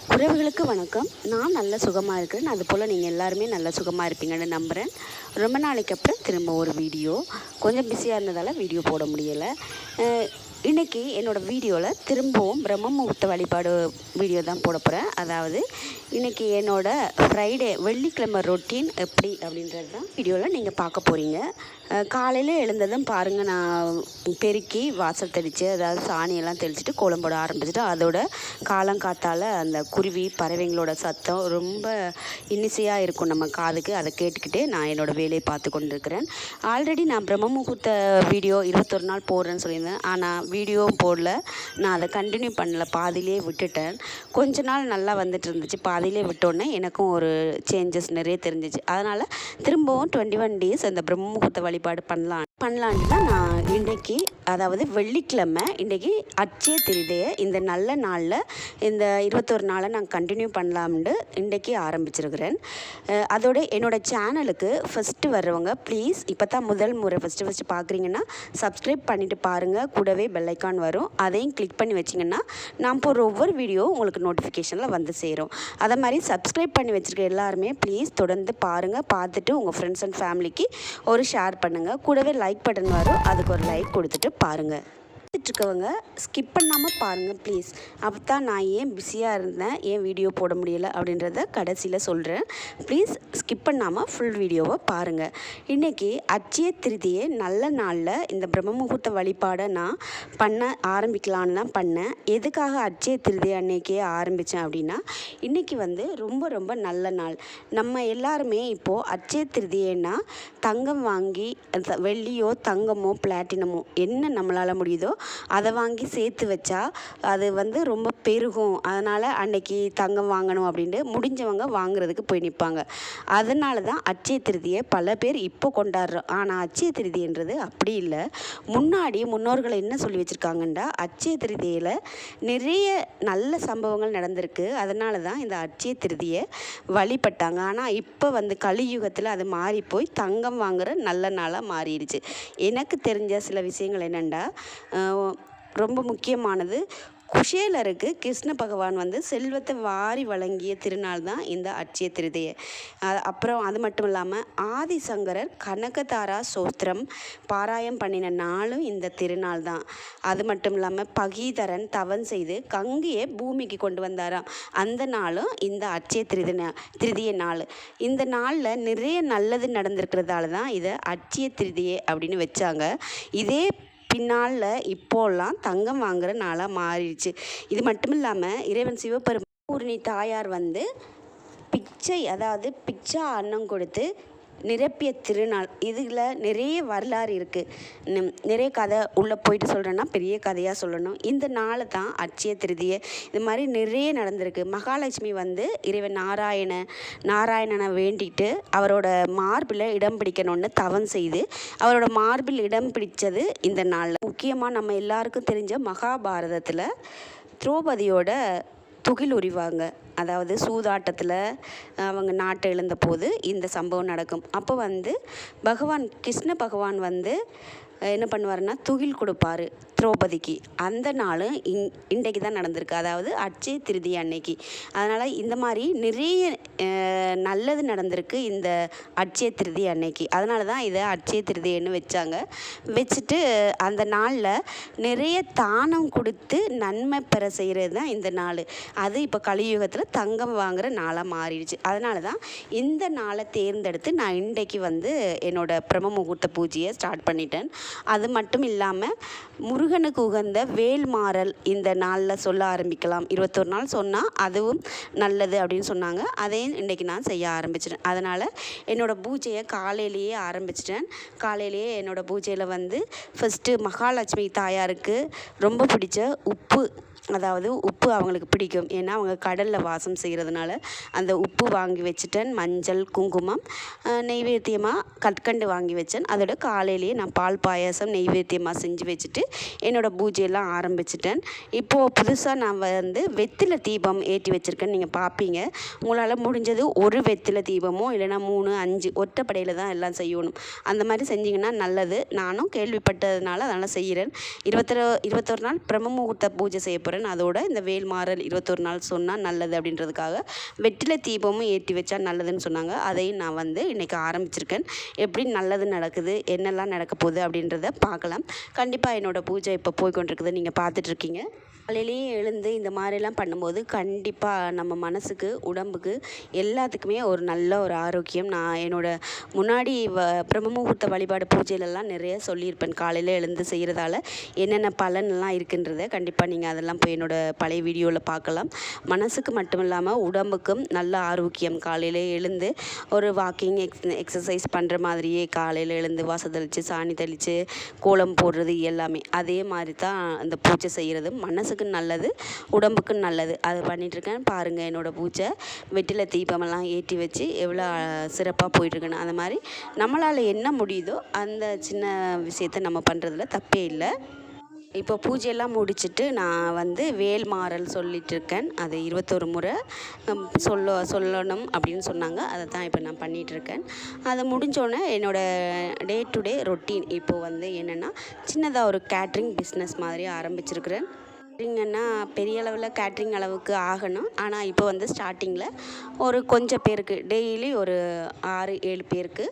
உறவுகளுக்கு வணக்கம். நான் நல்ல சுகமாக இருக்கிறேன். அது போல் நீங்கள் எல்லாருமே நல்ல சுகமாக இருப்பீங்கன்னு நம்புகிறேன் ரொம்ப நாளைக்கு அப்புறம் திரும்ப ஒரு வீடியோ. கொஞ்சம் பிஸியாக இருந்ததால் வீடியோ போட முடியலை. இன்றைக்கி என்னோடய வீடியோவில் திரும்பவும் பிரம்ம முகூர்த்த வழிபாடு வீடியோ தான் போட போகிறேன் அதாவது இன்றைக்கி என்னோடய ஃப்ரைடே வெள்ளிக்கிழமை ரொட்டீன் எப்படி அப்படின்றது தான் வீடியோவில் நீங்கள் பார்க்க போகிறீங்க காலையில் எழுந்ததும் பாருங்கள் நான் பெருக்கி வாசல் தெளித்து அதாவது சாணியெல்லாம் தெளிச்சிட்டு கோலம் போட ஆரம்பிச்சிட்டு அதோட காலங்காத்தால் அந்த குருவி பறவைங்களோட சத்தம் ரொம்ப இன்னிசையாக இருக்கும் நம்ம காதுக்கு. அதை கேட்டுக்கிட்டே நான் என்னோடய வேலையை பார்த்து கொண்டிருக்கிறேன். ஆல்ரெடி நான் பிரம்ம முகூர்த்த வீடியோ இருபத்தொரு நாள் போடுறேன்னு சொல்லியிருந்தேன். ஆனால் வீடியோவும் போடல. நான் அதை கண்டினியூ பண்ணல. பாதியிலே விட்டுட்டேன். கொஞ்ச நாள் நல்லா வந்துட்டு இருந்துச்சு. பாதியிலே விட்டோன்னே எனக்கும் ஒரு சேஞ்சஸ் நிறைய தெரிஞ்சிச்சு. அதனால் திரும்பவும் டுவெண்ட்டி ஒன் டேஸ் அந்த பிரம்மமுகூர்த்த வழிபாடு பண்ணலாம். பண்ணலான்னு தான் நான் இன்றைக்கி அதாவது வெள்ளிக்கிழமை இன்றைக்கி அச்சே திருதையை இந்த நல்ல நாளில் இந்த இருபத்தொரு நாளை நான் கண்டினியூ பண்ணலாம்னு இன்றைக்கி ஆரம்பிச்சிருக்கிறேன். அதோட என்னோடய சேனலுக்கு ஃபஸ்ட்டு வர்றவங்க ப்ளீஸ் இப்போ தான் முதல் முறை ஃபஸ்ட்டு ஃபஸ்ட்டு பார்க்குறீங்கன்னா சப்ஸ்கிரைப் பண்ணிவிட்டு பாருங்கள் கூடவே பெல்லைக்கான் வரும். அதையும் கிளிக் பண்ணி வச்சிங்கன்னா நான் போகிற ஒவ்வொரு வீடியோ உங்களுக்கு நோட்டிஃபிகேஷனில் வந்து சேரும். அதை மாதிரி சப்ஸ்கிரைப் பண்ணி வச்சுருக்க எல்லாருமே ப்ளீஸ் தொடர்ந்து பாருங்கள் பார்த்துட்டு உங்கள் ஃப்ரெண்ட்ஸ் அண்ட் ஃபேமிலிக்கு ஒரு ஷேர் பண்ணுங்கள் கூடவே லைக் பட்டன் வரும். அதுக்கு ஒரு லைக் கொடுத்துட்டு பாருங்கள் பார்த்துட்ருக்கவங்க ஸ்கிப் பண்ணாமல் பாருங்கள் ப்ளீஸ் அப்போ தான் நான் ஏன் பிஸியாக இருந்தேன் ஏன் வீடியோ போட முடியலை அப்படின்றத கடைசியில் சொல்கிறேன் ப்ளீஸ் ஸ்கிப் பண்ணாமல் ஃபுல் வீடியோவை பாருங்கள் இன்றைக்கி அச்சய திருதியே நல்ல நாளில் இந்த பிரம்ம முகூர்த்த வழிபாடை நான் பண்ண ஆரம்பிக்கலான்னு தான் பண்ணேன். எதுக்காக அச்சய திருதி அன்னைக்கே ஆரம்பித்தேன் அப்படின்னா இன்றைக்கி வந்து ரொம்ப ரொம்ப நல்ல நாள். நம்ம எல்லாருமே இப்போது அட்சய திருதியேன்னா தங்கம் வாங்கி த- வெள்ளியோ தங்கமோ பிளாட்டினமோ என்ன நம்மளால் முடியுதோ அதை வாங்கி சேர்த்து வச்சா அது வந்து ரொம்ப பெருகும். அதனால் அன்னைக்கு தங்கம் வாங்கணும் அப்படின்ட்டு முடிஞ்சவங்க வாங்குறதுக்கு போய் நிற்பாங்க அதனால தான் அட்சய திருதியை பல பேர் இப்போ கொண்டாடுறோம். ஆனால் அட்சய திருதின்றது அப்படி இல்லை. முன்னாடி முன்னோர்கள் என்ன சொல்லி வச்சுருக்காங்கன்னா அச்சய திருதியில் நிறைய நல்ல சம்பவங்கள் நடந்திருக்கு. அதனால தான் இந்த அச்சய திருதியை வழிபட்டாங்க. ஆனால் இப்போ வந்து கலியுகத்தில் அது மாறி போய் தங்கம் வாங்குற நல்ல நாளாக மாறிடுச்சு. எனக்கு தெரிஞ்ச சில விஷயங்கள் என்னென்னா ரொம்ப முக்கியமானது. குஷேலருக்கு கிருஷ்ண பகவான் வந்து செல்வத்தை வாரி வழங்கிய திருநாள் தான் இந்த அட்சய திருதையை. அப்புறம் அது மட்டும் இல்லாமல் ஆதிசங்கரர் கனகதாரா சோஸ்திரம் பாராயம் பண்ணின நாளும் இந்த திருநாள் தான். அது மட்டும் இல்லாமல் பகீதரன் தவன் செய்து கங்கையை பூமிக்கு கொண்டு வந்தாராம். அந்த நாளும் இந்த அட்சய திருதி திருதிய நாள். இந்த நாளில் நிறைய நல்லது நடந்திருக்கிறதால தான் இதை அட்சய திருதியை அப்படின்னு வச்சாங்க. இதே பின்னால் இப்போல்லாம் தங்கம் வாங்குற நாளாக மாறிடுச்சு. இது மட்டும் இல்லாமல் இறைவன் சிவபெருமான் பூரணி தாயார் வந்து பிச்சை அதாவது பிச்சா அன்னம் கொடுத்து நிரப்பிய திருநாள். இதில் நிறைய வரலாறு இருக்குது நிறைய கதை உள்ளே போயிட்டு சொல்கிறேன்னா பெரிய கதையாக சொல்லணும். இந்த நாளை தான் அட்சய திருதியை. இது மாதிரி நிறைய நடந்திருக்கு. மகாலட்சுமி வந்து இறைவன் நாராயண நாராயணனை வேண்டிட்டு அவரோட மார்பில் இடம் பிடிக்கணும்னு தவம் செய்து அவரோட மார்பில் இடம் பிடிச்சது இந்த நாளில் முக்கியமாக நம்ம எல்லாருக்கும் தெரிஞ்ச மகாபாரதத்தில் திரௌபதியோட துகில் உரிவாங்க அதாவது சூதாட்டத்தில் அவங்க நாட்டை இழந்த போது இந்த சம்பவம் நடக்கும். அப்போ வந்து பகவான் கிருஷ்ண பகவான் வந்து என்ன பண்ணுவாருன்னா துகில் கொடுப்பாரு. திரௌபதிக்கு. அந்த நாள் இன் இன்றைக்கு தான் நடந்திருக்கு. அதாவது அட்சய திருதி அன்னைக்கு. அதனால் இந்த மாதிரி நிறைய நல்லது நடந்திருக்கு இந்த அட்சய திருதி அன்னைக்கு. அதனால தான் இதை அட்சய திருதின்னு வச்சாங்க. வச்சுட்டு அந்த நாளில் நிறைய தானம் கொடுத்து நன்மை பெற செய்கிறது தான் இந்த நாள். அது இப்போ கலியுகத்தில் தங்கம் வாங்குகிற நாளாக மாறிடுச்சு. அதனால தான் இந்த நாளை தேர்ந்தெடுத்து நான் இன்றைக்கு வந்து என்னோடய பிரம்ம முகூர்த்த பூஜையை ஸ்டார்ட் பண்ணிட்டேன். அது மட்டும் இல்லாமல் முருகனுக்கு உகந்த வேல்மாறல் இந்த நாளில் சொல்ல ஆரம்பிக்கலாம். இருபத்தொரு நாள் சொன்னால் அதுவும் நல்லது அப்படின்னு சொன்னாங்க. அதையும் இன்றைக்கி நான் செய்ய ஆரம்பிச்சிட்டேன். அதனால் என்னோடய பூஜையை காலையிலேயே ஆரம்பிச்சிட்டேன். காலையிலேயே என்னோடய பூஜையில் வந்து ஃபஸ்ட்டு மகாலட்சுமி தாயாருக்கு ரொம்ப பிடிச்ச உப்பு அதாவது உப்பு அவங்களுக்கு பிடிக்கும். ஏன்னா அவங்க கடலில் வாசம் செய்கிறதுனால அந்த உப்பு வாங்கி வச்சுட்டேன். மஞ்சள் குங்குமம் நெய்வேத்தியமாக கற்கண்டு வாங்கி வச்சேன். அதோட காலையிலேயே நான் பால் பாயாசம் நெய்வேத்தியமாக செஞ்சு வச்சுட்டு என்னோடய பூஜையெல்லாம் ஆரம்பிச்சிட்டேன். இப்போது புதுசாக நான் வந்து வெத்தில தீபம் ஏற்றி வச்சுருக்கேன் நீங்கள் பார்ப்பீங்க உங்களால் முடிஞ்சது ஒரு வெத்தில தீபமோ இல்லைன்னா மூணு அஞ்சு ஒற்றைப்படையில் தான் எல்லாம் செய்யணும். அந்த மாதிரி செஞ்சிங்கன்னா நல்லது. நானும் கேள்விப்பட்டதுனால அதனால் செய்கிறேன் இருபத்தொரு இருபத்தொரு நாள் பிரம்ம முகூர்த்த பூஜை செய்ய போகிறேன் அதோட இந்த வேல்மாறல் இருபத்தொரு நாள் சொன்னால் நல்லது அப்படின்றதுக்காக வெற்றில தீபமும் ஏற்றி வச்சா நல்லதுன்னு சொன்னாங்க. அதையும் நான் வந்து இன்றைக்கி ஆரம்பிச்சிருக்கேன். எப்படி நல்லது நடக்குது என்னெல்லாம் நடக்க போகுது அப்படின்றத பார்க்கலாம். கண்டிப்பாக என்னோடய பூஜை இப்போ போய்க்கொண்டிருக்குது நீங்கள் பார்த்துட்ருக்கீங்க. காலையிலேயே எழுந்து இந்த மாதிரிலாம் பண்ணும்போது கண்டிப்பாக நம்ம மனசுக்கு உடம்புக்கு எல்லாத்துக்குமே ஒரு நல்ல ஒரு ஆரோக்கியம். நான் என்னோடய முன்னாடி வ பிரம்ம முகூர்த்த வழிபாடு பூஜையிலலாம் நிறைய சொல்லியிருப்பேன். காலையில் எழுந்து செய்கிறதால என்னென்ன பலன்லாம் இருக்குன்றத கண்டிப்பாக நீங்கள் அதெல்லாம் போய் என்னோடய பழைய வீடியோவில் பார்க்கலாம். மனசுக்கு மட்டும் இல்லாமல் உடம்புக்கும் நல்ல ஆரோக்கியம். காலையில் எழுந்து ஒரு வாக்கிங் எக்ஸ் எக்ஸசைஸ் பண்ணுற மாதிரியே காலையில் எழுந்து வாசல் தெளித்து சாணி தெளித்து கோலம் போடுறது எல்லாமே. அது அதே மாதிரி தான் அந்த பூச்சை செய்கிறது மனசுக்கு நல்லது உடம்புக்கு நல்லது. அதை பண்ணிகிட்ருக்கேன் பாருங்கள் என்னோடய பூச்சை வெற்றிலை தீபமெல்லாம் ஏற்றி வச்சு எவ்வளோ சிறப்பாக போயிட்டுருக்குன்னு. அந்த மாதிரி நம்மளால் என்ன முடியுதோ அந்த சின்ன விஷயத்த நம்ம பண்ணுறதுல தப்பே இல்லை. இப்போ பூஜையெல்லாம் முடிச்சுட்டு நான் வந்து வேல் மாறல் சொல்லிட்டு இருக்கேன் அது இருபத்தொரு முறை சொல்ல சொல்லணும் அப்படின்னு சொன்னாங்க. அதை தான் இப்போ நான் பண்ணிகிட்ருக்கேன் அதை முடிஞ்சோடனே என்னோடய டே டு டே ரொட்டீன் இப்போது வந்து என்னென்னா சின்னதாக ஒரு கேட்ரிங் பிஸ்னஸ் மாதிரி ஆரம்பிச்சிருக்கிறேன். கேட்ரிங்கன்னா பெரிய அளவில் கேட்ரிங் அளவுக்கு ஆகணும். ஆனால் இப்போ வந்து ஸ்டார்டிங்கில் ஒரு கொஞ்சம் பேருக்கு டெய்லி ஒரு ஆறு ஏழு பேருக்கு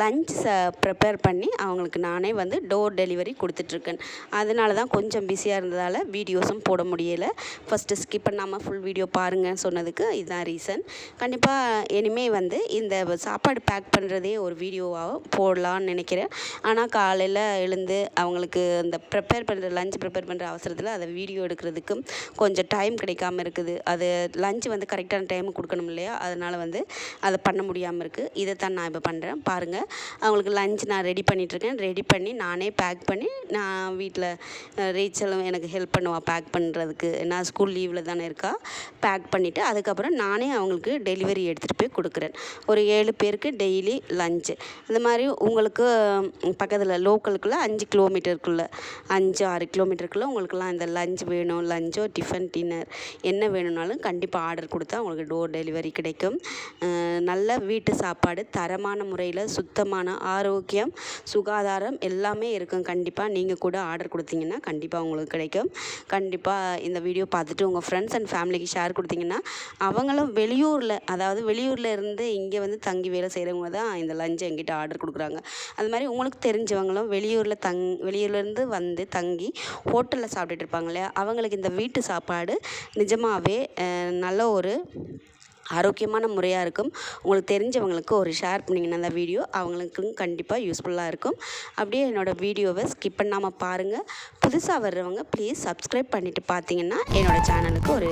லஞ்ச் ச ப்ரிப்பேர் பண்ணி அவங்களுக்கு நானே வந்து டோர் டெலிவரி கொடுத்துட்ருக்கேன். அதனால தான் கொஞ்சம் பிஸியாக இருந்ததால் வீடியோஸும் போட முடியலை. ஃபஸ்ட்டு ஸ்கிப் பண்ணாமல் ஃபுல் வீடியோ பாருங்கன்னு சொன்னதுக்கு இதுதான் ரீசன். கண்டிப்பாக இனிமேல் வந்து இந்த சாப்பாடு பேக் பண்ணுறதே ஒரு வீடியோவாக போடலான்னு நினைக்கிறேன். ஆனால் காலையில் எழுந்து அவங்களுக்கு இந்த ப்ரிப்பேர் பண்ணுற லஞ்ச் ப்ரிப்பேர் பண்ணுற அவசரத்தில் அதை வீடியோ எடுக்கிறதுக்கு கொஞ்சம் டைம் கிடைக்காம இருக்குது. அது லஞ்ச் வந்து கரெக்டான டைமுக்கு கொடுக்கணும் இல்லையா? அதனால் வந்து அதை பண்ண முடியாமல் இருக்குது இதை தான் நான் இப்போ பண்ணுறேன் பாருங்கள் அவங்களுக்கு லஞ்ச் நான் ரெடி பண்ணிகிட்ருக்கேன் ரெடி பண்ணி நானே பேக் பண்ணி நான் வீட்டில் ரீச்சலும் எனக்கு ஹெல்ப் பண்ணுவாள் பேக் பண்ணுறதுக்கு நான் ஸ்கூல் லீவில் தானே இருக்கா? பேக் பண்ணிவிட்டு அதுக்கப்புறம் நானே அவங்களுக்கு டெலிவரி எடுத்துகிட்டு போய் கொடுக்குறேன். ஒரு ஏழு பேருக்கு டெய்லி லஞ்சு இந்த மாதிரி உங்களுக்கு பக்கத்தில் லோக்கலுக்குள்ளே அஞ்சு கிலோமீட்டருக்குள்ளே அஞ்சு ஆறு கிலோமீட்டருக்குள்ளே உங்களுக்குலாம் இந்த லஞ்ச் வேணும் லஞ்சோ டிஃபன் டின்னர் என்ன வேணும்னாலும் கண்டிப்பாக ஆர்டர் கொடுத்தா உங்களுக்கு டோர் டெலிவரி கிடைக்கும். நல்ல வீட்டு சாப்பாடு தரமான முறையில் சுத்தமான ஆரோக்கியம் சுகாதாரம் எல்லாமே இருக்கும். கண்டிப்பாக நீங்கள் கூட ஆர்டர் கொடுத்தீங்கன்னா கண்டிப்பாக உங்களுக்கு கிடைக்கும். கண்டிப்பாக இந்த வீடியோ பார்த்துட்டு உங்கள் ஃப்ரெண்ட்ஸ் அண்ட் ஃபேமிலிக்கு ஷேர் கொடுத்தீங்கன்னா அவங்களும் வெளியூரில் அதாவது வெளியூரில் இருந்து இங்கே வந்து தங்கி வேலை செய்கிறவங்க தான் இந்த லஞ்சை எங்கிட்ட ஆர்டர் கொடுக்குறாங்க. அது மாதிரி உங்களுக்கு தெரிஞ்சவங்களும் வெளியூரில் தங் வெளியூர்லேருந்து வந்து தங்கி ஹோட்டலில் சாப்பிட்டுட்டு இருப்பாங்க இல்லையா? அவங்களுக்கு இந்த வீட்டு சாப்பாடு நிஜமாகவே நல்ல ஒரு ஆரோக்கியமான முறையாக இருக்கும். உங்களுக்கு தெரிஞ்சவங்களுக்கு ஒரு ஷேர் பண்ணிங்கன்னா அந்த வீடியோ அவங்களுக்கும் கண்டிப்பாக யூஸ்ஃபுல்லாக இருக்கும். அப்படியே என்னோடய வீடியோவை ஸ்கிப் பண்ணாமல் பாருங்கள் புதுசாக வர்றவங்க ப்ளீஸ் சப்ஸ்கிரைப் பண்ணிவிட்டு பார்த்தீங்கன்னா என்னோடய சேனலுக்கு ஒரு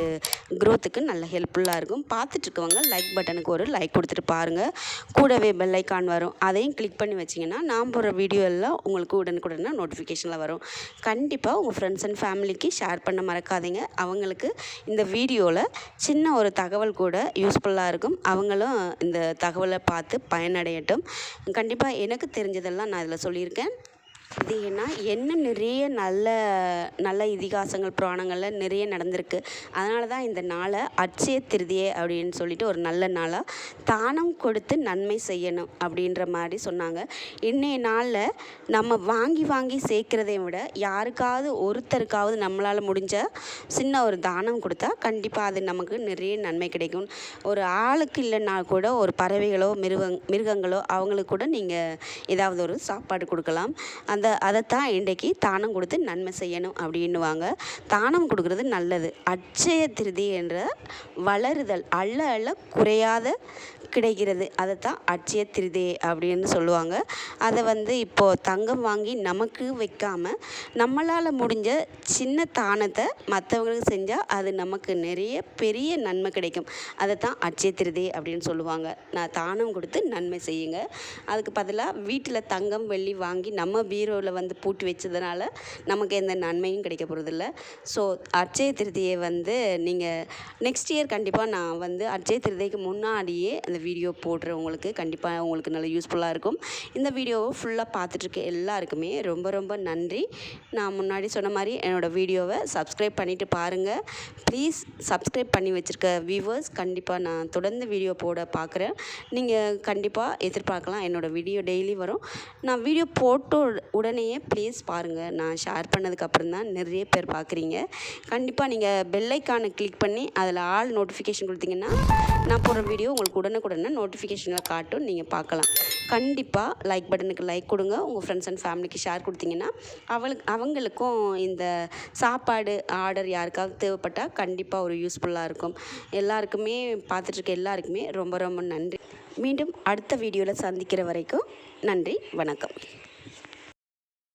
க்ரோத்துக்கு நல்ல ஹெல்ப்ஃபுல்லாக இருக்கும். பார்த்துட்ருக்கவங்க லைக் பட்டனுக்கு ஒரு லைக் கொடுத்துட்டு பாருங்கள் கூடவே பெல் ஐக்கான் வரும். அதையும் கிளிக் பண்ணி வச்சிங்கன்னா நான் போகிற வீடியோ எல்லாம் உங்களுக்கு உடனுக்குடனே நோட்டிஃபிகேஷனில் வரும். கண்டிப்பாக உங்கள் ஃப்ரெண்ட்ஸ் அண்ட் ஃபேமிலிக்கு ஷேர் பண்ண மறக்காதீங்க. அவங்களுக்கு இந்த வீடியோவில் சின்ன ஒரு தகவல் கூட யூஸ்ஃபுல்லாக இருக்கும். அவங்களும் இந்த தகவலை பார்த்து பயனடையட்டும். கண்டிப்பாக எனக்கு தெரிஞ்சதெல்லாம் நான் இதில் சொல்லியிருக்கேன். இது ஏன்னா என்ன நிறைய நல்ல நல்ல இதிகாசங்கள் புராணங்களில் நிறைய நடந்திருக்கு. அதனால தான் இந்த நாளை அட்சய திருதியை அப்படின்னு சொல்லிட்டு ஒரு நல்ல நாளாக தானம் கொடுத்து நன்மை செய்யணும் அப்படின்ற மாதிரி சொன்னாங்க. இன்றைய நாளில் நம்ம வாங்கி வாங்கி சேர்க்குறதை விட யாருக்காவது ஒருத்தருக்காவது நம்மளால் முடிஞ்ச சின்ன ஒரு தானம் கொடுத்தா கண்டிப்பாக அது நமக்கு நிறைய நன்மை கிடைக்கும். ஒரு ஆளுக்கு இல்லைன்னா கூட ஒரு பறவைகளோ மிருகங் மிருகங்களோ அவங்களுக்கு கூட நீங்கள் ஏதாவது ஒரு சாப்பாடு கொடுக்கலாம். அந்த அதைத்தான் இன்றைக்கி தானம் கொடுத்து நன்மை செய்யணும் அப்படின்னுவாங்க. தானம் கொடுக்கறது நல்லது. அட்சய திருதி என்ற வளருதல் அள்ள அள்ள குறையாத கிடைக்கிறது. அதை தான் அட்சய திருதே அப்படின்னு சொல்லுவாங்க. அதை வந்து இப்போது தங்கம் வாங்கி நமக்கு வைக்காமல் நம்மளால் முடிஞ்ச சின்ன தானத்தை மற்றவங்களுக்கு செஞ்சால் அது நமக்கு நிறைய பெரிய நன்மை கிடைக்கும். அதை தான் அட்சய திருதே அப்படின்னு சொல்லுவாங்க. நான் தானம் கொடுத்து நன்மை செய்யுங்க. அதுக்கு பதிலாக வீட்டில் தங்கம் வெள்ளி வாங்கி நம்ம பீரோவில் வந்து பூட்டி வச்சதுனால நமக்கு எந்த நன்மையும் கிடைக்க போகிறதில்ல ஸோ அட்சய திருதியை வந்து நீங்கள் நெக்ஸ்ட் இயர் கண்டிப்பாக நான் வந்து அட்சய திருதைக்கு முன்னாடியே அந்த வீடியோ போடுறவங்களுக்கு கண்டிப்பாக உங்களுக்கு நல்ல யூஸ்ஃபுல்லாக இருக்கும். இந்த வீடியோவை ஃபுல்லாக பார்த்துட்ருக்க எல்லாருக்குமே ரொம்ப ரொம்ப நன்றி. நான் முன்னாடி சொன்ன மாதிரி என்னோடய வீடியோவை சப்ஸ்கிரைப் பண்ணிவிட்டு பாருங்கள் ப்ளீஸ் சப்ஸ்கிரைப் பண்ணி வச்சுருக்க வியூவர்ஸ் கண்டிப்பாக நான் தொடர்ந்து வீடியோ போட பார்க்குறேன் நீங்கள் கண்டிப்பாக எதிர்பார்க்கலாம் என்னோடய வீடியோ டெய்லி வரும். நான் வீடியோ போட்டோ உடனேயே ப்ளீஸ் பாருங்கள் நான் ஷேர் பண்ணதுக்கப்புறம் தான் நிறைய பேர் பார்க்குறீங்க கண்டிப்பாக நீங்கள் பெல்லைக்கானை கிளிக் பண்ணி அதில் ஆல் நோட்டிஃபிகேஷன் கொடுத்தீங்கன்னா நான் போடுற வீடியோ உங்களுக்கு உடனுக்குடனே நோட்டிஃபிகேஷனில் காட்டும் நீங்கள் பார்க்கலாம். கண்டிப்பாக லைக் பட்டனுக்கு லைக் கொடுங்க. உங்கள் ஃப்ரெண்ட்ஸ் அண்ட் ஃபேமிலிக்கு ஷேர் கொடுத்தீங்கன்னா அவளுக்கு அவங்களுக்கும் இந்த சாப்பாடு ஆர்டர் யாருக்காவது தேவைப்பட்டால் கண்டிப்பாக ஒரு யூஸ்ஃபுல்லாக இருக்கும். எல்லாருக்குமே பார்த்துட்ருக்க எல்லாருக்குமே ரொம்ப ரொம்ப நன்றி. மீண்டும் அடுத்த வீடியோவில் சந்திக்கிற வரைக்கும் நன்றி வணக்கம்.